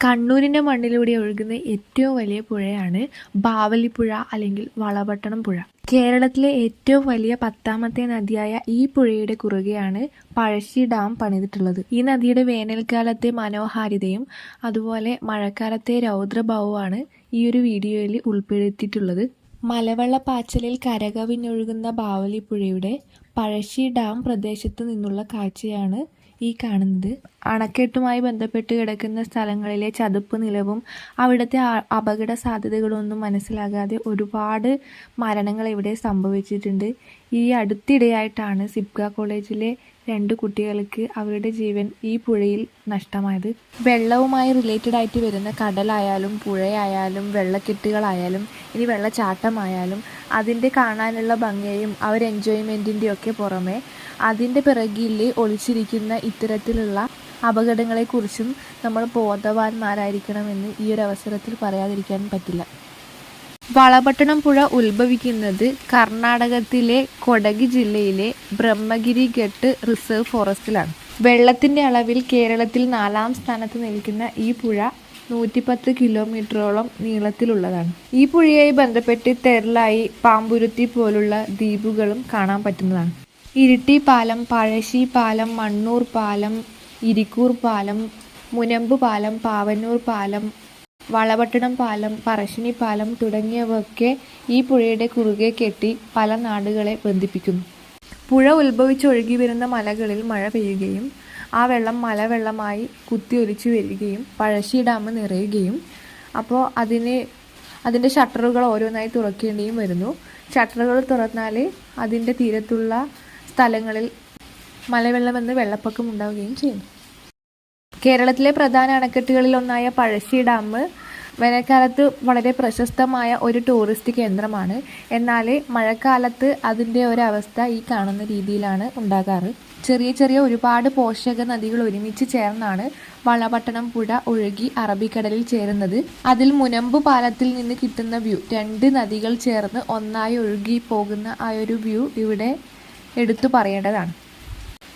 കണ്ണൂരിന്റെ മണ്ണിലൂടെ ഒഴുകുന്ന ഏറ്റവും വലിയ പുഴയാണ് ബാവലിപ്പുഴ അല്ലെങ്കിൽ വളപട്ടണം പുഴ. കേരളത്തിലെ ഏറ്റവും വലിയ പത്താമത്തെ നദിയായ ഈ പുഴയുടെ കുറുകെയാണ് പഴശ്ശി ഡാം പണിതിട്ടുള്ളത്. ഈ നദിയുടെ വേനൽക്കാലത്തെ മനോഹാരിതയും അതുപോലെ മഴക്കാലത്തെ രൗദ്രഭാവമാണ് ഈ ഒരു വീഡിയോയിൽ ഉൾപ്പെടുത്തിയിട്ടുള്ളത്. മലവെള്ളപ്പാച്ചലിൽ കരകവിഞ്ഞൊഴുകുന്ന ബാവലിപ്പുഴയുടെ പഴശ്ശി ഡാം പ്രദേശത്ത് നിന്നുള്ള കാഴ്ചയാണ് ഈ കാണുന്നത്. അണക്കെട്ടുമായി ബന്ധപ്പെട്ട് കിടക്കുന്ന സ്ഥലങ്ങളിലെ ചതുപ്പ് നിലവും അവിടുത്തെ അപകട സാധ്യതകളൊന്നും മനസ്സിലാകാതെ ഒരുപാട് മരണങ്ങൾ ഇവിടെ സംഭവിച്ചിട്ടുണ്ട്. ഈ അടുത്തിടെയായിട്ടാണ് സിബ്ഗ കോളേജിലെ രണ്ട് കുട്ടികൾക്ക് അവരുടെ ജീവൻ ഈ പുഴയിൽ നഷ്ടമായത്. വെള്ളവുമായി റിലേറ്റഡ് ആയിട്ട് വരുന്ന കടലായാലും പുഴയായാലും വെള്ളക്കെട്ടുകളായാലും ഇനി വെള്ളച്ചാട്ടമായാലും അതിന്റെ കാണാനുള്ള ഭംഗിയും അവർ എൻജോയ്മെന്റിന്റെ ഒക്കെ പുറമെ അതിന്റെ പിറകിൽ ഒളിച്ചിരിക്കുന്ന ഇത്തരത്തിലുള്ള അപകടങ്ങളെക്കുറിച്ചും നമ്മൾ ബോധവാന്മാരായിരിക്കണമെന്ന് ഈ ഒരു അവസരത്തിൽ പറയാതിരിക്കാൻ പറ്റില്ല. വളപട്ടണം പുഴ ഉത്ഭവിക്കുന്നത് കർണാടകത്തിലെ കൊടക് ജില്ലയിലെ ബ്രഹ്മഗിരി ഘട്ട് റിസർവ് ഫോറസ്റ്റിലാണ്. വെള്ളത്തിന്റെ അളവിൽ കേരളത്തിൽ നാലാം സ്ഥാനത്ത് നിൽക്കുന്ന ഈ പുഴ നൂറ്റിപ്പത്ത് കിലോമീറ്ററോളം നീളത്തിലുള്ളതാണ്. ഈ പുഴയായി ബന്ധപ്പെട്ട് തെരലായി പാമ്പുരുത്തി പോലുള്ള ദ്വീപുകളും കാണാൻ പറ്റുന്നതാണ്. ഇരിട്ടി പാലം പഴശ്ശി പാലം മണ്ണൂർ പാലം ഇരിക്കൂർ പാലം മുനമ്പ് പാലം പാവന്നൂർ പാലം വളപട്ടണം പാലം പറശ്ശിനി പാലം തുടങ്ങിയവയൊക്കെ ഈ പുഴയുടെ കുറുകെ കെട്ടി പല നാടുകളെ ബന്ധിപ്പിക്കുന്നു. പുഴ ഉത്ഭവിച്ചൊഴുകി വരുന്ന മലകളിൽ മഴ പെയ്യുകയും ആ വെള്ളം മലവെള്ളമായി കുത്തിയൊലിച്ചു വരികയും പഴശ്ശി ഡാം നിറയുകയും അപ്പോൾ അതിന് അതിന്റെ ഷട്ടറുകൾ ഓരോന്നായി തുറക്കേണ്ടിയും വരുന്നു. ഷട്ടറുകൾ തുറന്നാൽ അതിന്റെ തീരത്തുള്ള സ്ഥലങ്ങളിൽ മലവെള്ളമെന്ന് വെള്ളപ്പൊക്കം ഉണ്ടാവുകയും ചെയ്യുന്നു. കേരളത്തിലെ പ്രധാന അണക്കെട്ടുകളിൽ ഒന്നായ പഴശ്ശി ഡാം വേനൽക്കാലത്ത് വളരെ പ്രശസ്തമായ ഒരു ടൂറിസ്റ്റ് കേന്ദ്രമാണ്. എന്നാൽ മഴക്കാലത്ത് അതിന്റെ ഒരവസ്ഥ ഈ കാണുന്ന രീതിയിലാണ് ഉണ്ടാകാറ്. ചെറിയ ചെറിയ ഒരുപാട് പോഷക നദികൾ ഒരുമിച്ച് ചേർന്നാണ് വളപട്ടണം പുഴ ഒഴുകി അറബിക്കടലിൽ ചേരുന്നത്. അതിൽ മുനമ്പ് പാലത്തിൽ നിന്ന് കിട്ടുന്ന വ്യൂ രണ്ട് നദികൾ ചേർന്ന് ഒന്നായി ഒഴുകി പോകുന്ന ആ ഒരു വ്യൂ ഇവിടെ എടുത്തു പറയേണ്ടതാണ്.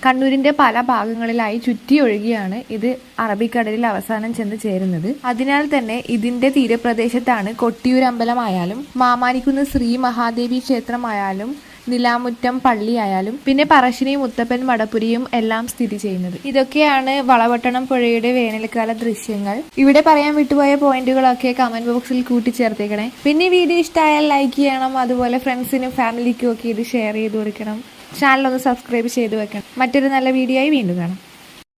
കണ്ണൂരിന്റെ പല ഭാഗങ്ങളിലായി ചുറ്റിയൊഴുകിയാണ് ഇത് അറബിക്കടലിൽ അവസാനം ചെന്ന് ചേരുന്നത്. അതിനാൽ തന്നെ ഇതിന്റെ തീരപ്രദേശത്താണ് കൊട്ടിയൂരമ്പലമായാലും മാമാനിക്കുന്ന് ശ്രീ മഹാദേവി ക്ഷേത്രമായാലും നിലാമുറ്റം പള്ളിയായാലും പിന്നെ പറശ്ശിനി മുത്തപ്പൻ മടപ്പുരിയും എല്ലാം സ്ഥിതി ചെയ്യുന്നത്. ഇതൊക്കെയാണ് വളവട്ടണം പുഴയുടെ വേനൽക്കാല ദൃശ്യങ്ങൾ. ഇവിടെ പറയാൻ വിട്ടുപോയ പോയിന്റുകളൊക്കെ കമന്റ് ബോക്സിൽ കൂട്ടിച്ചേർത്തേക്കണേ. പിന്നെ വീഡിയോ ഇഷ്ടമായാൽ ലൈക്ക് ചെയ്യണം. അതുപോലെ ഫ്രണ്ട്സിനും ഫാമിലിക്കും ഒക്കെ ഇത് ഷെയർ ചെയ്ത് കൊടുക്കണം. ചാനൽ ഒന്ന് സബ്സ്ക്രൈബ് ചെയ്ത് വെക്കണം. മറ്റൊരു നല്ല വീഡിയോ ആയി വീണ്ടും കാണാം.